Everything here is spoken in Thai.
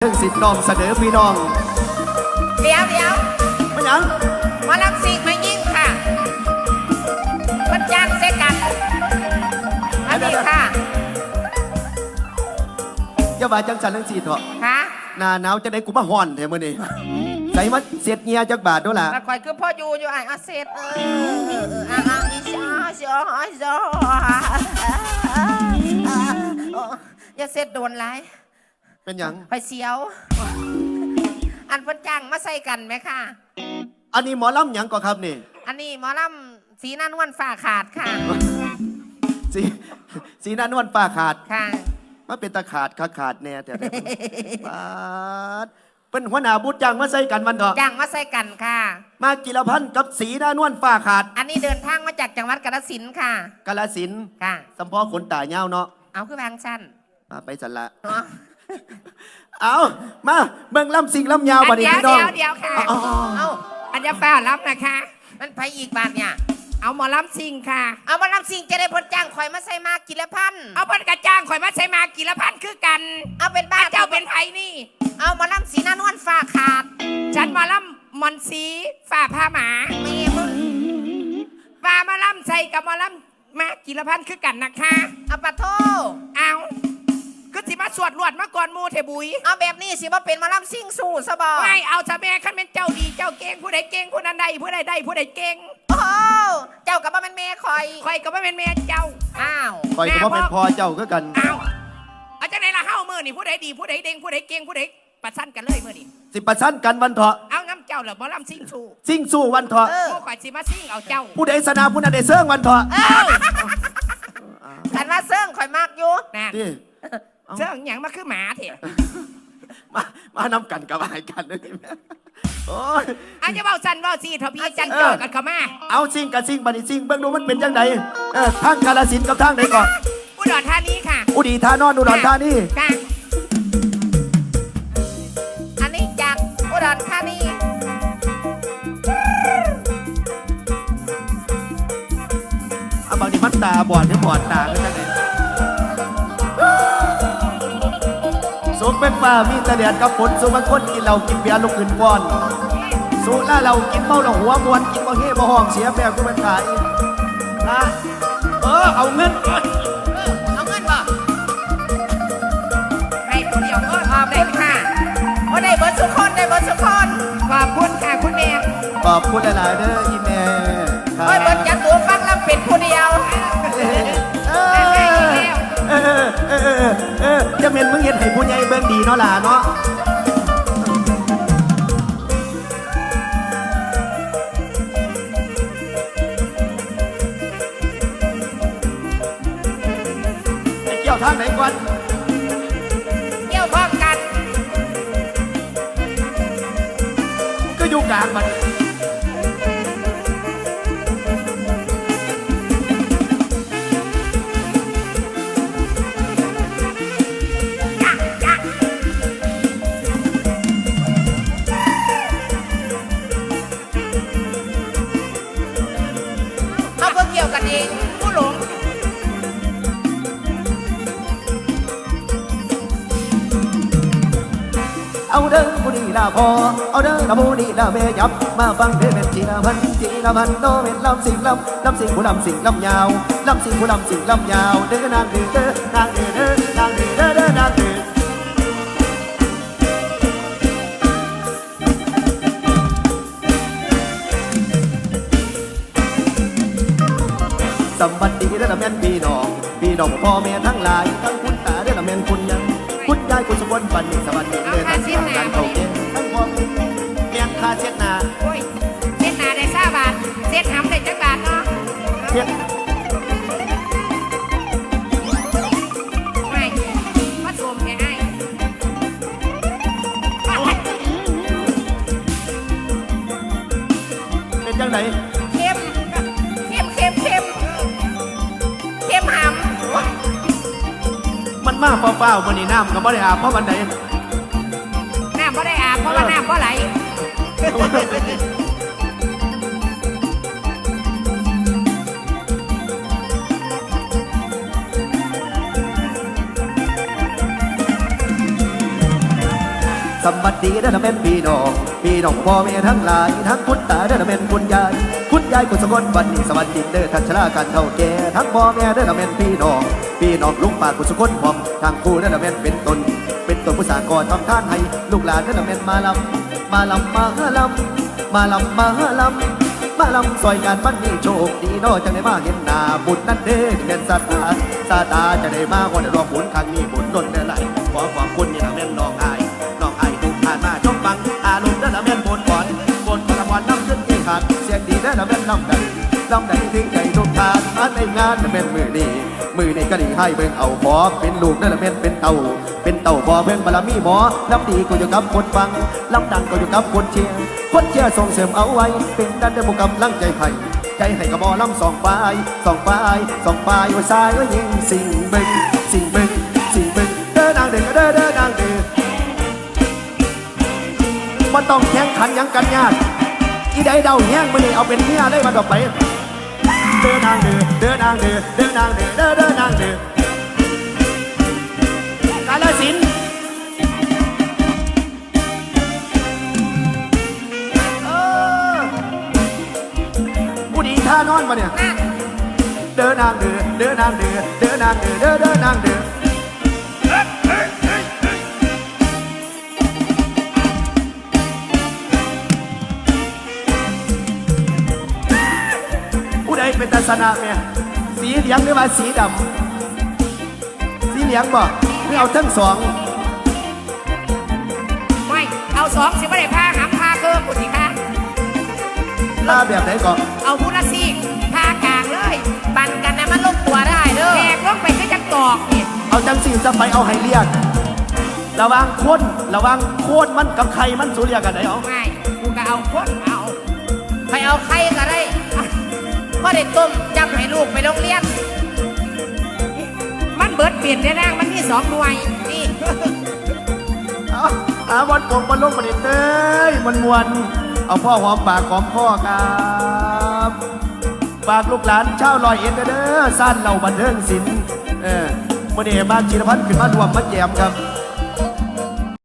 เรื่องสิทธิ์น้องเสนอพี่น้องเดี๋ยวเดี๋ยวไม่หยังหมาลังสิงมายิงค่ะ มันจ้างเสยกันอันนี้ค่ะอย่าว่าจังสันเรื่องสิทธิ์เถอะค่ะหน้าหนาวจะได้กูมาห่อนแถมมื้อนี้ใส่มาเสียดเงียจักบาทด้วยล่ะแล้วคอยคือพ่ออยู่อยู่ไอ้อาเซตเออเออเอออะอะอีจ้าจ้าจ้าอย่าเซตโดนไร เป็นหยังไปเสียว อันเพิ่นจ้างมาใส่กันไหมค่ะ อันนี้หมอลำหยังก่อครับนี่อันนี้หมอลำสีหน้านวลฝ่าขาดค่ะ สีสีหน้านวลป้าขาดค่ะ มาเป็นตาขาดขาขาดแน่แต่แต่ปาดเป็นหัวหน้าบุญจังมาใส่กันมันเถอะจ้างมาใส่กันค่ะ มากิรพันธ์กับสีหน้านวลป้าขาดอันนี้เดินทางมาจากจังหวัดกาฬสินธุ์ค่ะ กาลสินธุ์ค่ะสัมพอขนตาเงาวเนาะเอาคือวางชั้นมาไปสันละ เนาะ เอามาเบิ่งลำสิงลำยาวบัดนี้เดี๋ยวพี่น้อง เดี๋ยวเดี๋ยวค่ะอ๋ออ๋ออ๋อเอาอันจะแฟ้ารับนะคะ มันไปอีกบาทเนี่ย เอาหมอลำซิงค่ะ เอามาลำสิงจะได้ผลจ้างข่อยมาใส่มากิละพัน เอาเพิ่นกระจ้างข่อยมาใช้มากี่ละพันคือกันเอาเป็นบ้าบ้านเจ้าเป็นไผนี่ เอามาลำสีหน้านวลฝ่าขาดฉันหมอลำมอนสีฝ่าผ้าหมาแม่มึงฝ่ามาลำใส่กับหมอลำมากี่ละพันคือกันนะคะ เอาปะโทเอาก็ สิมาสวดรวดมาก่อนหมูเทบุยเอาแบบนี้สิว่าเป็นหมาลำซิงสู่สบอไม่เอาซะแม่ขันเป็นเจ้าดีเจ้าเก่งผู้ใดเก่งผู้นั้นได้ผู้ใดได้ผู้ใดเก่งโอ้โหเจ้ากับว่ามันแม่ข่อยข่อยก็ไม่เป็นแม่เจ้าอ้าวคอยก็บ่เป็นพอเจ้าคือกัน เอาเอาจังไหนล่ะเฮ้ามือนี่ผู้ใดดีผู้ใดเด้งผู้ใดเก่งผู้ใดประชันกันเลยมือนี่สิประชันกันวันเถาะเอาง้ำเจ้าเหรอหมอลำซิงสู่ซิ่งสู้วันเถาะเออผู้ข่อยสิมาซิงเอาเจ้าผู้ใดสนาผู้นั้นได้เสื่องวันเถาะเออกันว่าเสื่องข่อยมากอยู่นะนี่ เจ้าหยังมาคือหมาเถอะมามานำกันกับอายกันเลยแม่โอ้ย อาจจะเบาสันเบาซีทบีจันเอเจออกันเข้ามาเอาซิ่งกับซิ่งบัดนี้ซิ่งเบิ่งดูมันเป็นจังไดเออทางกาลสินธุ์กับทางใดก่อนอุดรธานีค่ะ อุดีธานอนอุดรธานีค่ะอันนี้จากอุดรธานีเอาบางทีมันตาบอดหรือบอดตาเป็นจัง เป็นฟ้ามีแตะเดียดกับฝนสุบางคนกินเหล้ากินเบียร์ลุกขึ้นป้อนสูล่าเรากินเมาเราหัวมวนกินบ่เฮ่บ่ห้องเสียแบบกูเป็นขายนะเออเอาเงินก่อนเอาเงินบ่ให้ตัวเดียวก็ออกได้ค่ะโอ้ได้เบิร์ดสุกคนได้เบิร์ดสุกคนขอบคุณค่ะคุณแม่ขอบคุณหลายๆเด้ออีแม่ครัโอ้ยเบิร์ดจัดตัวฟังลำเป็ดผู้เดียว อเออเออเออจะเป็นมึงเห็นให้ผู้ใหญ่เบิ่งดีเนาะล่ะเนาะไปเกี่ยวทางไหนก่อนเกี่ยวข้องกัน ก็อยู่กลางมัน เอาเด้อผู้ดีลาพอเอาเด้อละผู้ดีลาแม่ยับ มาฟังเด้อเป็นจีละพันจีละพันโนเป็นลำสิงลำลำสิงผู้ลำสิงลำยาวลำสิงผู้ลำสิงลำยาว เด้อนางเด้อเด้อนางเด้อเด้อนางเด้อเด้อเด้อนางเด้อสวัสดีเด้อละแม่นพี่น้อง พี่น้องพ่อแม่ทั้งหลาย คุณยายคุณสมบัติบันนี้สวัสดีเด้อทั้งทำงานเขาเก่งทั้งพ่อแม่แม่นค่าเช็ดหน้าโอ้ยเส้นหนาได้ซาบาทเส้นหำได้จักบาทเนาะเช็ด มันมาเปล่าๆมันนี่น้ำก็บ่ได้อาบเพราะมันไหนน้ำก็ได้อาบเพราะว่าน้ำก็ไหลวัสดีเด้อนะแม่นพี่น้องพี่น้องพ่อแม่ทั้งหลายทั้งคุณตาเด้อนะแม่นคุณยายคุณ ยายคุณสกลวันนี้สวัสดีเด้อท่านชราการเท่าแก่ทั้งพ่อแม่เด้อนะแม่นพี่น้องพี่น้องลุงป้าคุณสกลพร้อมทางครูเด้อนะแม่นเป็นตน เป็นตนผู้สากรทำท่านให้ลูกหลานเด้อนะแม่นมาลำมาลำมาลำมาลำมาลำมาลำซอยกันมันมีโชคดีนาะจังได้มาเห็นหน้าบุญนั่นเด้ที่เป็นสัตาสาตาจะได้มาคนได้รวมบุญครั้งนี้บุญล้นได้ไหลขอ เสียงดีได้ละแม่นลำใดลำใดถึงใจทุกทานมาในงานละแม่นมือนี้มือนี้ก็ดีให้เบิ่งเอาหมอเป็นลูกได้ละแม่นเป็นเต่า เป็นเต่าพอเบิ่งบารมีหมอลำดีก็อยู่กับคนฟังลำดังก็อยู่กับคนเชียร์คนเชียร์ส่งเสริมเอาไว้ เป็นดันได้บุกกำลังใจไผ่ใจให้กระบอลำสองปลายสองปลายสองปลายไว้ซ้ายไว้ยิงสิ่งบึงสิ่งบึงสิ่งบึงเด้อนางเด้อเด้อเด้อนางเด้อมันต้องแข่งขันยังกันยาก อีใดเดาแห้งมันนี่เอาเป็นเมียได้มาต่อไปเด้อนางเด้อเด้อนางเด้อเด้อนางเด้อเด้อเด้อนางเด้อกาลสินธุ์เออผู้ดีท่านอนมาเนี่ยนั่นเดินนางเดือเดินนางเดือเดินนางเดือเดินเดินนางเดือ เป็นตาสนะแม่สีเหลืองหรือว่าสีดำสีเหลืองบ่หรือเอาทั้งสองไม่เอาสองสิบ่ได้พาหำพาเกินกูสิคะลาแบบไหนก่อนเอาพุละซีกพากลางเลยบันกันนะมันลงตัวได้เด้อแหกลงไปก็จะตอกนี่เอาจังสีจะไปเอาให้เรียกระวังคนระวังโคตรมันกับใครมันสูเรียกกันไหนเอาไม่กูก็เอาคนเอาใครเอาใครก็ได้ ก็ได้ต้มจำให้ลูกไปโรงเรียน มันเบิดเปลี่ยนได้นางมันมีสองหน่วยนี่เอาหาวันผมมันลงมาเด็ดเต้ยมันมวนเอาพ่อหอมปากหอมพ่อครับฝากลูกหลานเช่าวลอยเอ็นเด้อสั้นเราบันเทิงศิลป์เออมื่อนี้บ้าจิรพัฒน์ขึ้นมารวมมาแจมครับ